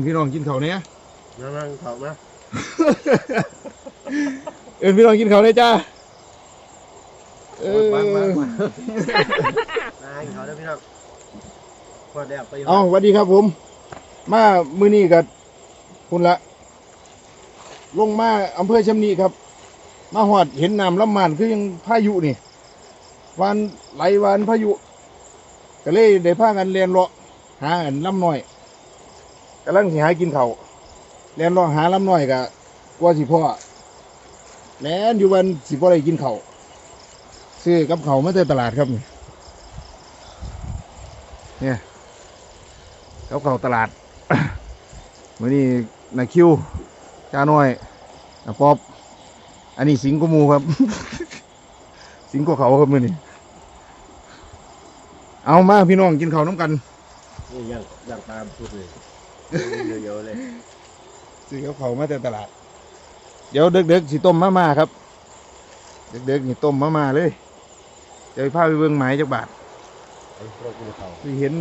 เอิ้นพี่น้องกินข้าวเนี่ยนั่งๆเขาไหมเอิ้นพี่น้องกินข้าวเนี่ยจ้าเออวางวางวางนั่งเขาได้พี่น้องพอแล้วไปเอาสวัสดีครับผม มามื้อนี้กับคุณละ ลงมาอำเภอชำนีครับ มาหอดเห็นน้ำลำมานคือยังพายุนี่วานไหลวานพายุก็เลยได้พากันเรียนเลาะหาอันลำน้อยกำลังสิหากินเขาวเรียนเลาะหาลำน้อยกะกลัว่าสิพ่อแลนอยู่วันสิพ่อได้กินเขาซื้อกับเขาวมาจากตลาดครับนี่เนี่ยกับเขาตลาดวันนี้นาคิวจ้าน้อยนาป๊อบอันนี้สิงกว่าหมูครับ สิงกว่าเขาครับมือนี้เอามาพี่น้องกินข้าวน้ำกันนี่ยังยังตามสุดเลย เยอะๆเลยซื้อกับเขาวมาแต่ตลาด เดี๋ยวเด็กๆสิต้มมาม่าครับ เด็กๆนี่ต้มมาม่าเลย เดี๋ยวพาไปเบิ่งไม้จักบาทไอ้พวกกินเขาสิเห็น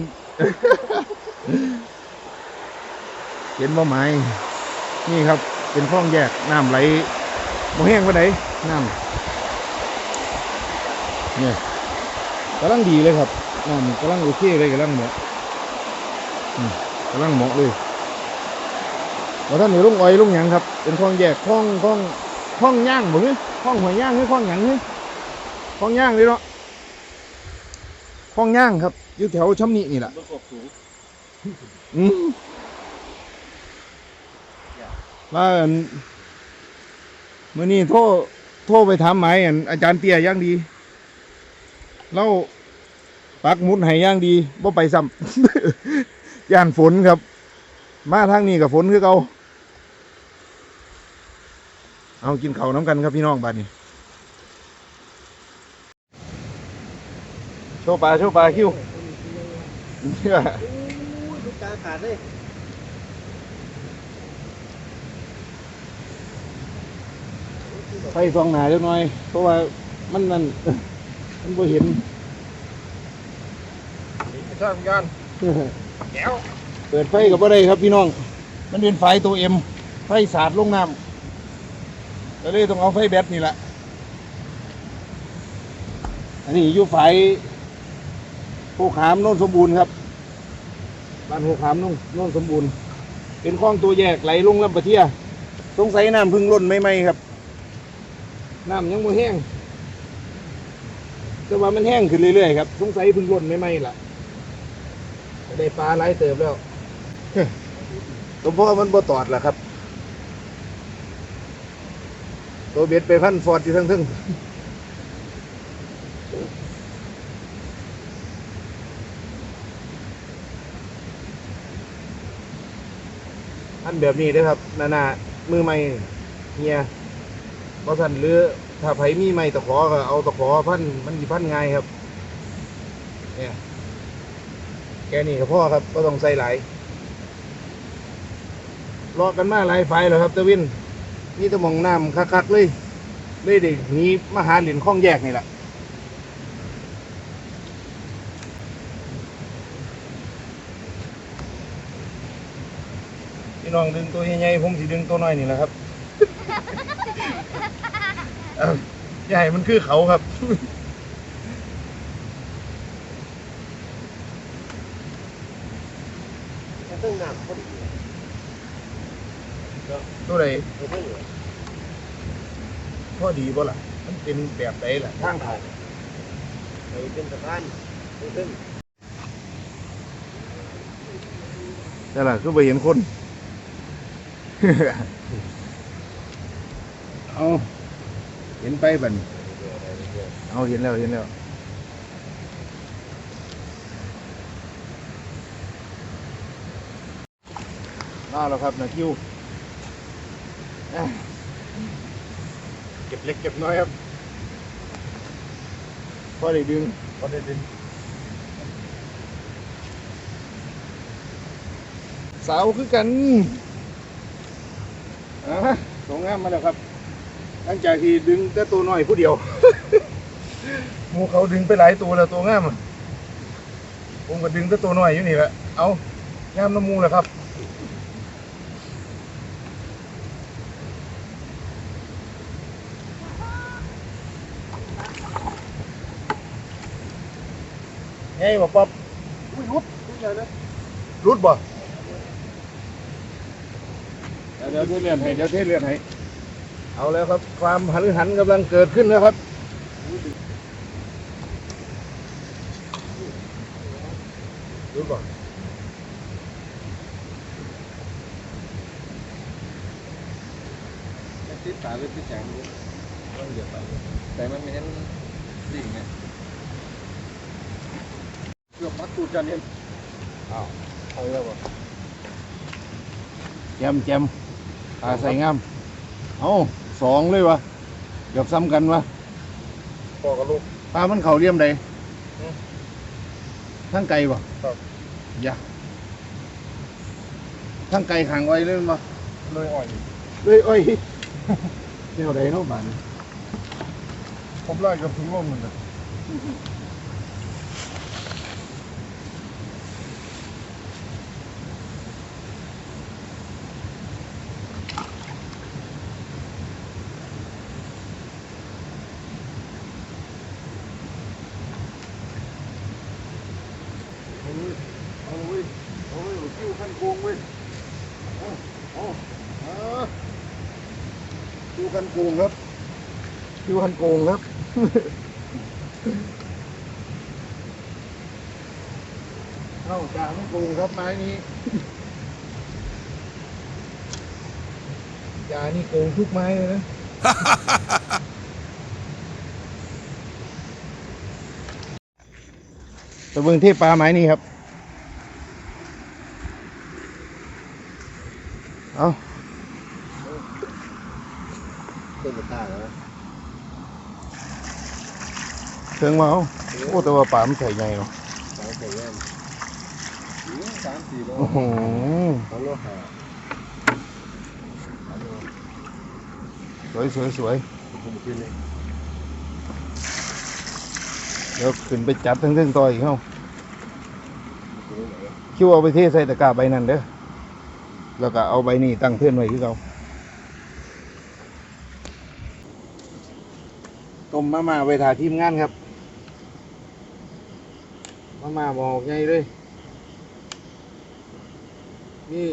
เห็นบ่ไม้นี่ครับ เป็นคลองแยกน้ำไหลบ่แห้งปานใดน้ำเนี่ยกำลังดีเลยครับน้ำกำลังโอเคเลยกำลังเหมาะอืมกำลังเหมาะเลย ว่าท่านนี่ลุงอ้อยลุงหยังครับ เป็นคลองแยกคลองคลองคลองย่างบ่เนี่ยคลองหอยย่างหรือคลองหยังเนี่ยคลองย่างเลยเนาะคลองย่างครับอยู่แถวช้ำนินี่แหละอืมว่าอันมื่อนี้โทรโทรไปถามหมายอันอาจารย์เตี้ยย่างดีเราปักมุดให้อย่างดีบ่ไปซ้ำย่านฝนครับ มาทางนี้กับฝนคือเก่า เอากินข้าวน้ำกันครับพี่น้องบ้านนี้โชว์ปลาโชว์ปลาคิวลูกตาขาดเลยไฟสองหนาเล็กน้อย เพราะว่ามันนั่นมันบ่เห็นชอบกันแก้วเปิดไฟกับบ่ได้ครับพี่น้อง มันเป็นไฟตัวเอ็มไฟสาดลงน้ำ ก็เลยต้องเอาไฟแบตนี่แหละ อันนี้อยู่ไฟภูขามโน่นสมบูรณ์ครับ บ้านภูขามโน่นโน่นสมบูรณ์ เป็นคลองตัวแยกไหลลงลำปะเทียสงสัยน้ำเพึ่งล้นไม่ไหมครับ น้ำยังบ่แห้ง แต่ว่ามันแห้งขึ้นเรื่อยๆครับ สงสัยเพึ่งล้นไม่ไหมล่ะ ได้ปลาไหลายเติบแล้วตัวพ่อมันบ่ตอดล่ะครับ ตัวเบ็ดไปพันฟอดอยู่ทั้งทึ่งอันแบบนี้เด้อครับนานามือใหม่เฮียเพราะท่านหรือถ้าไผมีไม้ตะขอก็เอาตะขอพันมันสิพันง่ายครับ เนี่ยแกนี่กับพ่อครับก็ต้องใส่หลายรอกันมาหลายไฟแล้วครับตะวิน นี่ตะมองน้ำคักๆเลยเลยเด็กนี้มาหาเหรียญข้องแยกนี่แหละพี่น้องดึงตัวใหญ่ๆผมสิดึงตัวน้อยนี่แหละครับใหญ่มันคือเขาครับ ต้องหนักพอดี ตัวไหนไม่ต้องเหลือพอดีบ่ล่ะ มันเป็นแบบไหนล่ะทางเขาไปเป็นสะพานขึ้นแต่ล่ะคือไปเห็นคน เอาเห็นไปบัดนเอาเห็นแล้วเห็นแล้วมาแล้วครับนะคิวอะ เก็บเล็กเก็บน้อยครับพอได้ดึงพอได้ดึงสาวคือกันอ่าสงงามมาแล้วครับ หลังจากที่ดึงแต่ตัวน้อยผู้เดียวหมูเขาดึงไปหลายตัวแล้วตัวงามอะผมก็ดึงแต่ตัวน้อยอยู่นี่แหละเอางามน้ำมูแหละครับ ไงบ่ป๊อบอุ้ยรุดรุดเลยนะรุดบ่เดี๋ยวเทเลือนให้เดี๋ยวเทเลือนให้เอาแล้วครับ ความหันหันกำลังเกิดขึ้นแล้วครับรุดบ่ติดตาหรือติดแสงอยู่ต้องเดือดไปแต่มันไม่เห็นดิ่งไงเกือบมัดตูดจันเห็นอ้าวเอาแล้วบ่แจมแจมตาใส่งาม เอาสองเลยวะเกือบซ้ำกันวะพ่อกับลูก ปลามันเข่าเลี่ยมใดทั้งไก่บ่ครับ อย่าทั้งไก่ขังไว้เลยบ่เลยอ่อย เลยอ้อยแนวใดเนาะบานผมไล่กับถึงลมมันเลย เอาเว้ยเอาเว้ยเอาเว้ยคิวขั้นโกงเว้ยเอาเอาเอาคิ วันโกงครับคิวขั้นโกงครับเข้าจ่าขั้นโกงครับไม้นี้จ่านี่โกงทุกไม้เลยนะตะเบิงเทพปลาไม้นี่ครับ เอา เต้นตาแล้ว เชิงมาเอาโอ้แต่ว่าปลามันใส่ใหญ่เนาะสายใส่แว่สามสี่โลโอ้โหสองโลหะสวยสวยสวยผมขึ้นเลยเดี๋ยวขึ้นไปจับทั้งเรื่องต่ออีกเฮ้าคิวเอาไปเทใส่ตะกร้าใบนั้นเด้อแล้วก็เอาใบนี้ตั้งเพื่อนไว้คือเขาต้มมามาไว้ถ่าทีมงานครับามาบอกไงเลย นี่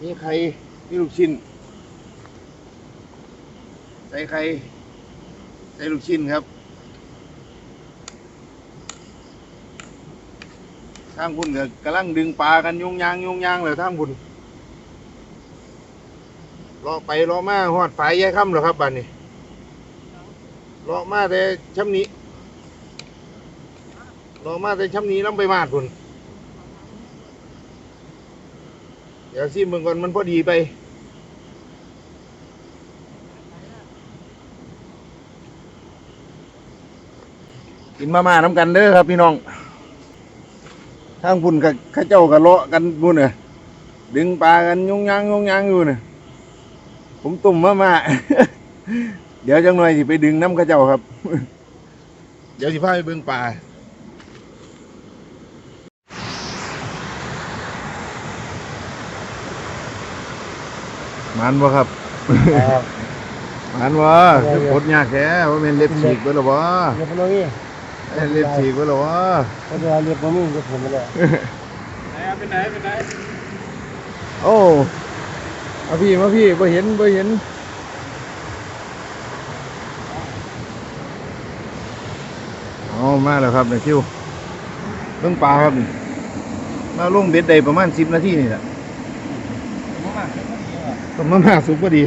นี่ไข่นี่ลูกชิ้น ใส่ไข่ใส่ลูกชิ้นครับ ทางพุ่นก็กำลังดึงปลากันยงยางยงยางเลยทางพุ่นรอไปรอมาหอดฝายแย่ค่ำเหรอครับบ้านนี้รอมาแต่ช้ำนี้ รอมาแต่ช้ำนี้ล้ำไปมาดพุ่นเดี๋ยวซิมึงก่อนมันพอดีไป กินมาม่าน้ำกันเด้อครับพี่น้องทางพุ่นกับข้าเจ้ากับเลาะกันพุ่นเนี่ยดึงปลากันยงยางยงยางอยู่เนี่ยผมตุ่มมาม่าเดี๋ยวจังหน่อยสิไปดึงน้ำข้าเจ้าครับ เดี๋ยวสิพาไปเบิ่งปลา มันบ่ครับมันบ่คือปลดยากแท้ว่าเป็นเล็บฉีกไปหรอวะเรียบร้อยนี่เอ้ยเล็บฉีกไปหรอวะก็จะเรียบร้อยนี่ก็ผมไปแล้วไหนเอาไปไหนไปไหนโอ้มาพี่มาพี่บ่เห็นบ่เห็นอ๋อมาแล้วครับเนี่ยคิวเรื่องปลาครับนี่มาลงเบ็ดได้ประมาณสิบนาทีนี่แหละ มามาเดี๋ยวมันเดียวอะ ต้มมาม่าสุกพอดี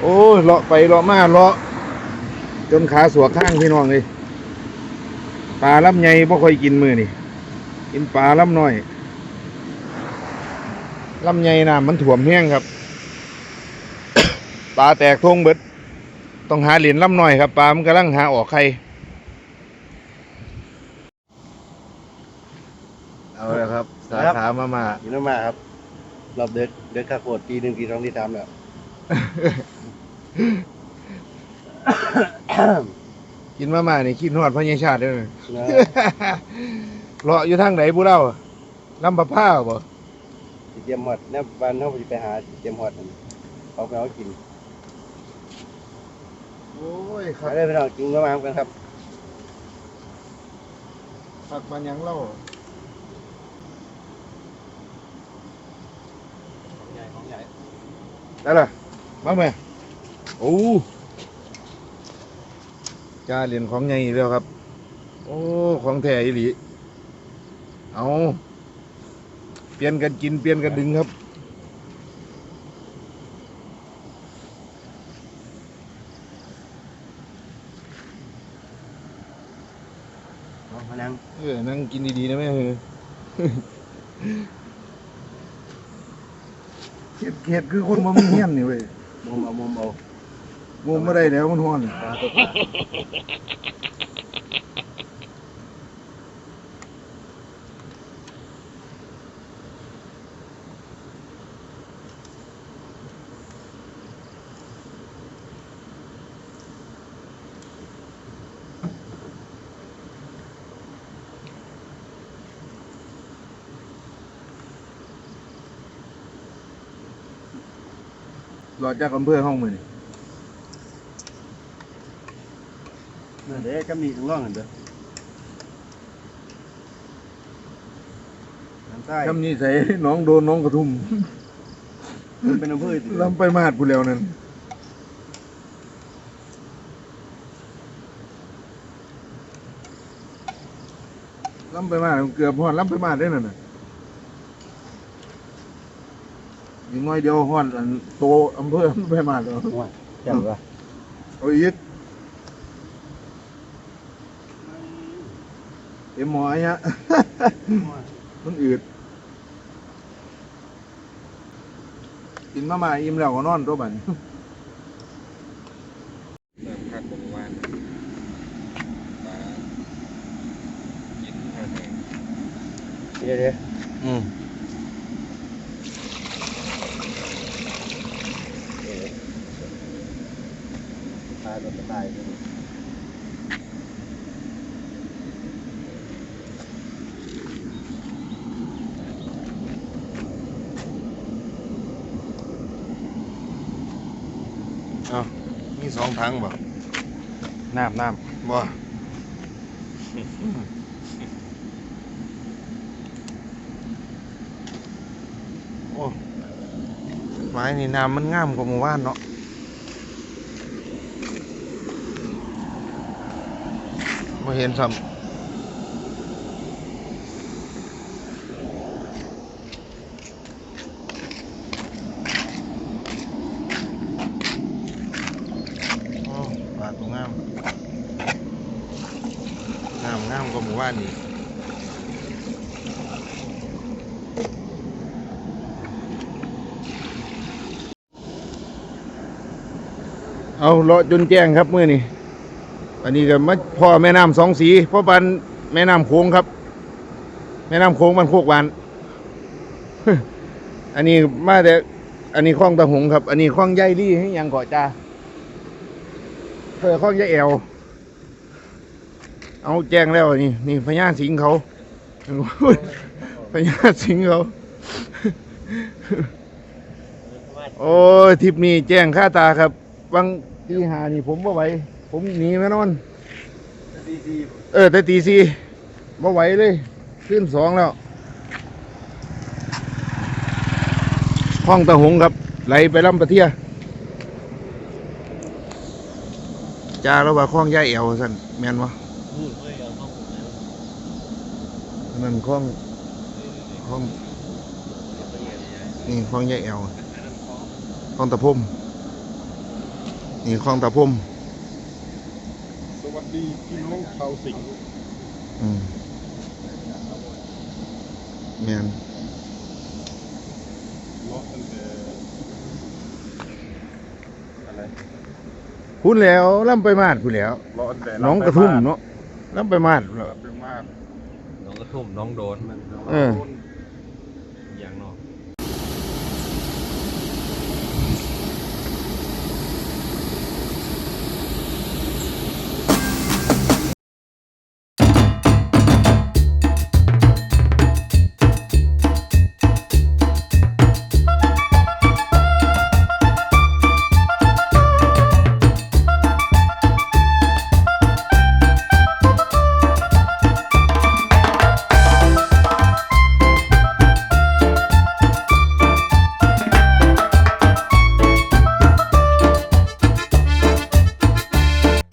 โอ้ยเลาะไปเลาะมาเลาะจนขาสวข้างพี่น้องเลยปลาลำใหญ่บ่ค่อยกินมือนี่กินปลาลำน้อยลำใหญ่น้ำมันถ่วมแห้งครับปลาแตกทงเบิด ต้องหาเหรียญลำน้อยครับปลามันกำลังหาออกไข่เอาแล้ว ครับ สาขามามาอยู่นั่นมาครับรอบเด็กเด็กข้าโคตรปีหนึ่งปีสองปีสามแล้วกินมามานี่คิดฮอดพระยาชาติเด้อนะเลาะอยู่ทางไหนบุเล่าลำปะพ้าวบ่สิเตรียมหอดเนี่ยบ้านเขาจะไปหาสิเตรียมหอดนั่นเอาไปเอากินโอ้ยครัมาบเลยพี่น้องกินมามากันครับผักมันยังเล่า ของใหญ่ของใหญ่ได้ละมาไหมโอ้จ้าเหรียญของใหญ่อีกแล้วครับ โอ้ ของแท้อีหลีเอาเปลี่ยนกันกินเปลี่ยนกันดึงครับ เอามานั่งเออนั่งกินดีๆนะแม่เออ เข็ดเข็ดคือคนบ่มีเฮียนนี่เว้ยมุมเอามุมเอามุมไม่ได้แล้วมันห้อน ปลาตัวปลาหลอดจากอำเภอห้องมือนี่นั่นเด้กำมีข้างล่างนั่นเด้อน้ำใต้คำนี้ใส่น้องโดนน้องกระทุ่มมันเป็นอำเภอสิลำไปมาดผู้แล้วนั่นลำไปมาดเกือบหอดลำไปมาดได้นั่นน่ะอีก น้อยเดียวหอดอันโตอำเภอลำไปมาดแล้วจังวะเอาอีกเอ็มหมอไอ้ฮะ มันอืดกินมามาอิ่มแล้วก็นอนตัวบัดนเริ่มคักผมวานปลากินแห้งเดี๋ยวเดี๋ยวอืมายตัวตายเอามีสองถังบ่น้ำน้ำบ่โอ้ไม้นี่น้ำมันงามกว่าหมู่บ้านเนาะ มาเห็นซ้ำโอ้ปลาตัวงามน้ำงามกว่าหมู่บ้านนี่เอาเลาะจนแจ้งครับเมื่อนี้ อันนี้ก็มาพ่อแม่น้ำสองสีพ่อปันแม่น้ำโขงครับ แม่น้ำโขงมันโคกวานอันนี้มาแต่อันนี้คลองตะหงครับ อันนี้คลองใยรี่ให้ยังเกาะจ้าเออคลองใยแอวเอาแจ้งแล้วนี่นี่พญาสิงเขาพญาสิงเขาโอ้ทิปนี้แจ้งค่าตาครับ วังที่หานี่ผมบ่ไหว ผมหนีมานอนดีดีเออแต่ตีสี่บ่ไหวเลยขึ้นสองแล้ว ห้องตะหงครับ ไหลไปลำปะเทียจ้าแล้วว่าคล้องย่ายเอวสันแม่นวะนั่นคล้องคล้องนี่คล้องย่ายเอวคล้องตะพุ่มนี่คล้องตะพุ่มส วัสดีพี่น้องชาวสิงห์อืมแม่นเลาะตั้งแต่อะไรพูดแล้วล่ำไปมาดพูดแล้ว เลาะตั้งแต่น้องกระทุ่มเนาะล่ำไปมาดพู้นแล้เราวไปมากน้องกระทุ่มน้องโดนมันเอออย่างเนอก